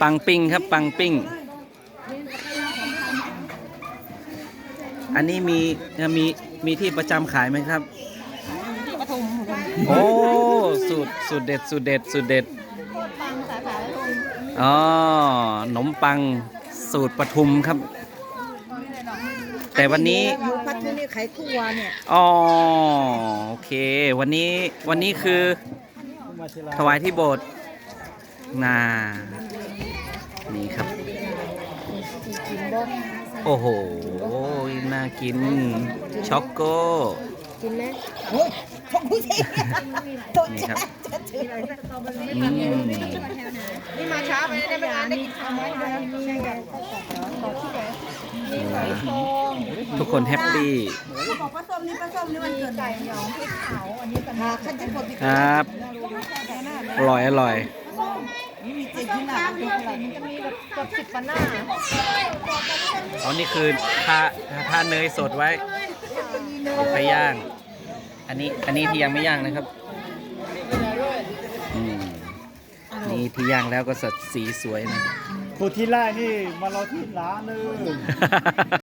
ปังปิ้งครับปังปิ้ง อันนี้มีมีมีที่ประจำขายไหมครับ ปทุมโอ้สูตรสูตรเด็ดสูตรเด็ดสูตรเด็ดปังสาขาปทุมอ๋อขนมปังสูตรปทุมครับ แต่วันนี้อยู่พัทนี่ขายทั่วเนี่ยอ๋อโอเค วันนี้วันนี้คือถวายที่โบสถ์ นานี่ครับกินบ่โอ้โห น่ากิน ช็อกโกกินไหมโอ้ยของผู้ชายตัวนี่จ้าครับจะถืออืมนี่มาช้าไปได้ไม่อ่านได้กินข้าวไหมใช่กันขอที่ไหนมีไก่ทองทุกคนแฮปปี้บอกปลาส้มนี่ปลาส้มนี่มันเกิดไก่หยองพริกเผาอันนี้กันค่ะฉันจะกดติดครับ อร่อย อร่อย มีจิตที่หนาเป็นอะไรมันจะมีแบบเกือบสิบปันหน้าอ๋อนี่คือทาทาเนยสดไว้ไปย่าง อันนี้อันนี้ที่ยังไม่ย่างนะครับอืมนี่ที่ย่างแล้วก็สดสีสวยนะผู้ที่ไล่นี่มารอที่ร้านเลย